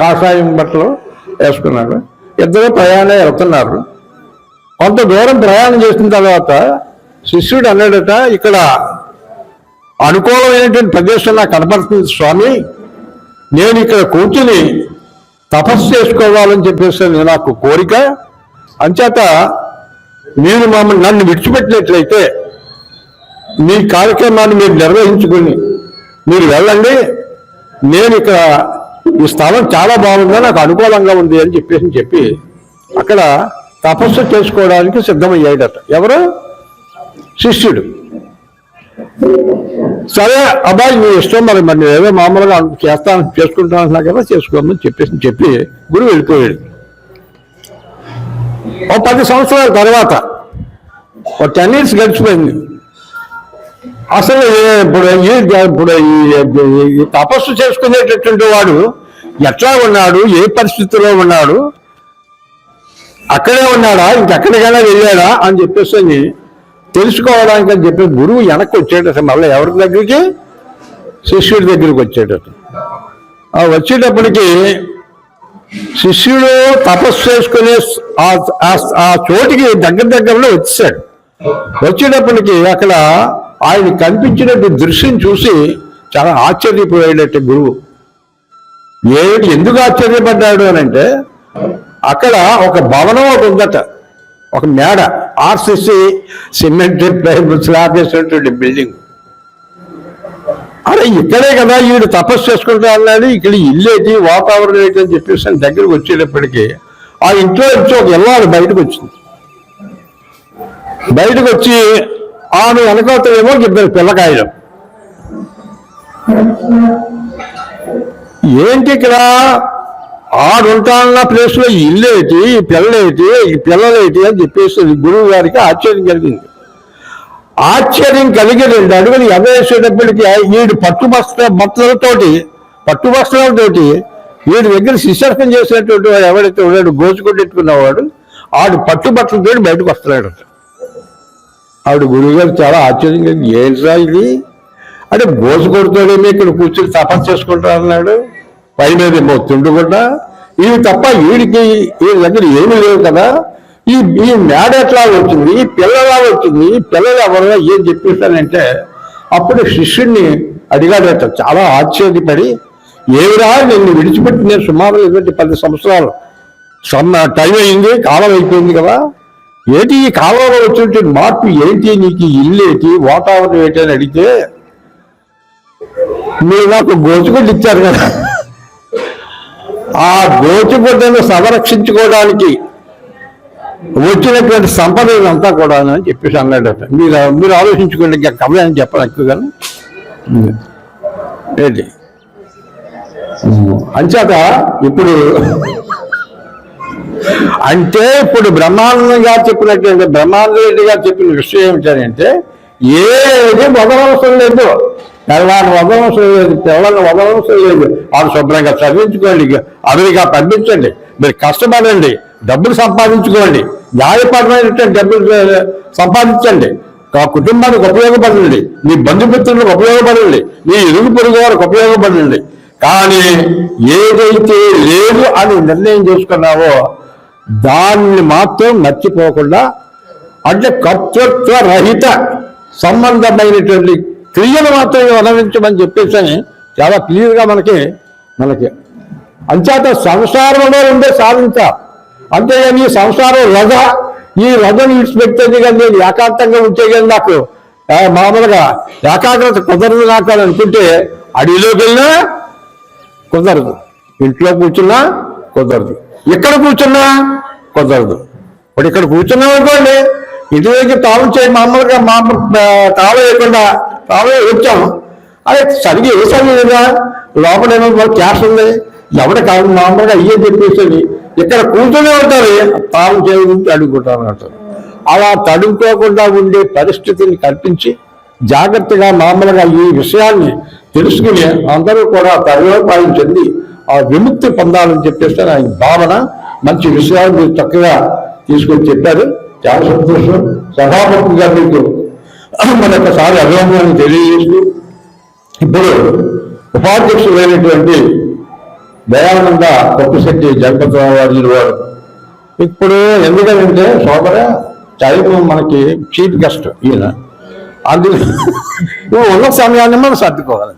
కాషాయం బట్టలు వేసుకున్నాడు ఇద్దరు ప్రయాణం వెళ్తున్నారు. కొంత దూరం ప్రయాణం చేసిన తర్వాత శిష్యుడు అన్నాడట ఇక్కడ అనుకూలమైనటువంటి ప్రదేశం నాకు కనబడుతుంది స్వామి. నేను ఇక్కడ కూర్చుని తపస్సు చేసుకోవాలని చెప్పేసి నాకు కోరిక. అంచేత మీరు మమ్మల్ని నన్ను విడిచిపెట్టినట్లయితే మీ కార్యక్రమాన్ని మీరు నిర్వహించుకుని మీరు వెళ్ళండి. నేను ఇక్కడ ఈ స్థలం చాలా బాగుందా? నాకు అనుకూలంగా ఉంది అని చెప్పేసి చెప్పి అక్కడ తపస్సు చేసుకోవడానికి సిద్ధమయ్యాడట. ఎవరు? శిష్యుడు. సరే అబ్బాయి నీ ఇష్టం మరి మరి నేను మామూలుగా చేస్తాను చేసుకుంటాను అంటున్నా కదా చేసుకోమని చెప్పేసి చెప్పి గురువు వెళ్ళిపోయాడు. ఓ పది సంవత్సరాల తర్వాత ఓ టెన్ ఇయర్స్ గడిచిపోయింది. అసలు ఇప్పుడు ఈ ఇప్పుడు ఈ- తపస్సు చేసుకునేటటువంటి వాడు ఎట్లా ఉన్నాడు? ఏ పరిస్థితిలో ఉన్నాడు? అక్కడే ఉన్నాడా? ఇంకెక్కడికైనా వెళ్ళాడా? అని చెప్పేసి అని తెలుసుకోవడానికి అని చెప్పి గురువు వెనక్కి వచ్చేటట్టు మళ్ళీ ఎవరి దగ్గరికి? శిష్యుడి దగ్గరికి వచ్చేటట్టు ఆ వచ్చేటప్పటికి శిష్యుడు తపస్సు చేసుకునే ఆ- ఆ- ఆ చోటికి దగ్గర దగ్గరలో వచ్చేసాడు. వచ్చేటప్పటికి అక్కడ ఆయన కనిపించినట్టు దృశ్యం చూసి చాలా ఆశ్చర్యపోయేటట్టు గురువు. ఏమిటి ఎందుకు ఆశ్చర్యపడ్డాడు అని అంటే అక్కడ ఒక భవనం ఒకటి ఉందట. ఒక మేడ. ఆర్సిసి సిమెంట్ స్లాబ్ వేసినటువంటి బిల్డింగ్. అరే ఇక్కడే కదా వీడు తపస్సు చేసుకుంటా అన్నాడు. ఇక్కడ ఇల్లు ఏంటి వాతావరణం ఏంటి అని చెప్పేసి దగ్గరికి వచ్చేటప్పటికి ఆ ఇంట్లో నుంచి ఒక ఎల్లాడు బయటకు వచ్చింది. బయటకు వచ్చి ఆమె వెనకాతలేమో ఇద్దరు పిల్లకాయలు. ఏంటి ఇక్కడ? ఆడుంటానన్న ప్లేస్లో ఇల్లేటి పిల్లలేటి ఈ పిల్లలేటి అని చెప్పేసి గురువు గారికి ఆశ్చర్యం కలిగింది. ఆశ్చర్యం కలిగి రెండు అడుగులు ఎగవేసేటప్పటికి వీడు పట్టు బట్టలతోటి పట్టు వీడి దగ్గర శిశర్కం చేసినటువంటి వాడు ఎవరైతే ఉన్నాడు గోచుకుంటెట్టుకున్నవాడు ఆడు పట్టు బట్టలతో బయటకు వస్తున్నాడు ఆవిడ గురువు గారు చాలా ఆశ్చర్యం కలిగి ఏంట్రా ఇది? అంటే బోసు కొడుతాడేమో ఇక్కడ కూర్చొని తపస్సు చేసుకుంటా అన్నాడు. పై మీద ఏమో తిండుకుండా ఇవి తప్ప వీడికి వీడి దగ్గర ఏమీ లేవు కదా. ఈ ఈ మేడ ఎట్లా వచ్చింది? ఈ పిల్లలా వచ్చింది? ఈ పిల్లలు ఎవరు ఏం చెప్పేస్తానంటే అప్పుడు శిష్యుడిని అడిగాడట చాలా ఆశ్చర్యపడి ఏమిరా నిన్ను విడిచిపెట్టి? నేను సుమారు ఇటువంటి పది సంవత్సరాలు సన్న టైం అయింది కాలం అయిపోయింది కదా. ఏంటి ఈ కాలంలో వచ్చినటువంటి మార్పు ఏంటి? నీకు ఈ ఇల్లు ఏంటి? వాతావరణం ఏంటి అని అడిగితే మీరు నాకు గోచుగుడ్డు ఇచ్చారు కదా. ఆ గోచుగుడ్డను సంరక్షించుకోవడానికి వచ్చినటువంటి సంపద ఇదంతా కూడా అని చెప్పేసి అన్నాడట. మీరు మీరు ఆలోచించుకోండి ఇంకా కథ అని చెప్పాలి ఎక్కువ కానీ ఏంటి? అంచేత ఇప్పుడు అంటే ఇప్పుడు బ్రహ్మానంద గారు చెప్పినటువంటి బ్రహ్మానంద రెడ్డి గారు చెప్పిన విషయం ఏమిటంటే ఏది వదలవసరం లేదు. తెల్లాన్ని వదలవసరం లేదు తెల్లని వదలవసరం లేదు. వాళ్ళు శుభ్రంగా చదివించుకోండి అమెరికా పంపించండి. మీరు కష్టపడండి డబ్బులు సంపాదించుకోండి. న్యాయపరమైనటువంటి డబ్బులు సంపాదించండి. ఆ కుటుంబానికి ఉపయోగపడండి. మీ బంధుమిత్రులకు ఉపయోగపడండి. మీ ఇరుగు పొరుగు వారికి ఉపయోగపడండి. కానీ ఏదైతే లేదు అని నిర్ణయం చేసుకున్నావో దాన్ని మాత్రం మర్చిపోకుండా అంటే కర్తృత్వ రహిత సంబంధమైనటువంటి క్రియను మాత్రమే వదలించమని చెప్పేసి చాలా క్లియర్గా మనకి మనకి అంచేత సంసారంలో ఉండే సాధించ అంతేగాని ఈ సంసారం రథ ఈ రథను విడిచిపెట్టేది కానీ నేను ఏకాంతంగా ఉంటే కానీ నాకు మామూలుగా ఏకాగ్రత కుదరదు నాకు అని అనుకుంటే అడవిలోకి వెళ్ళినా కుదరదు. ఇంట్లో కూర్చున్నా కుదరదు. ఇక్కడ కూర్చున్నా కుదరదు. ఇప్పుడు ఇక్కడ కూర్చున్నాం అనుకోండి ఇటువైపు తాము చేయి మామూలుగా మామూలు ఆ, తాళం వేయకుండా తాళం వచ్చాము. అదే సరిగ్గా వేసాము కదా లోపల ఏమో క్యాష్ ఉంది. ఎవడ కాదు మామూలుగా అయ్యే చెప్పేసి ఇక్కడ కూర్చొని ఉంటారు. తాము చేయి గురించి అంటారు. అలా తడుముకోకుండా ఉండే పరిస్థితిని కల్పించి జాగ్రత్తగా మామూలుగా ఈ విషయాన్ని తెలుసుకుని అందరూ కూడా తరుణోపాయం చెంది ఆ విముక్తి పొందాలని చెప్పేసి ఆయన భావన మంచి విషయాలు మీరు చక్కగా తీసుకొని చెప్పారు. చాలా సంతోషం. సభాపతిగా మీకు మన యొక్కసారి అభినందనలు తెలియజేస్తూ ఇప్పుడు ఉపాధ్యక్షుడైనటువంటి దయానంద కొట్టుశెట్టి జగపతిరావు వారి వారు ఇప్పుడు ఎందుకంటే సోదర టైం మనకి చీఫ్ గెస్ట్ ఈయన. అందుకు ఉన్న సమయాన్ని మనం సర్దుకోవాలి.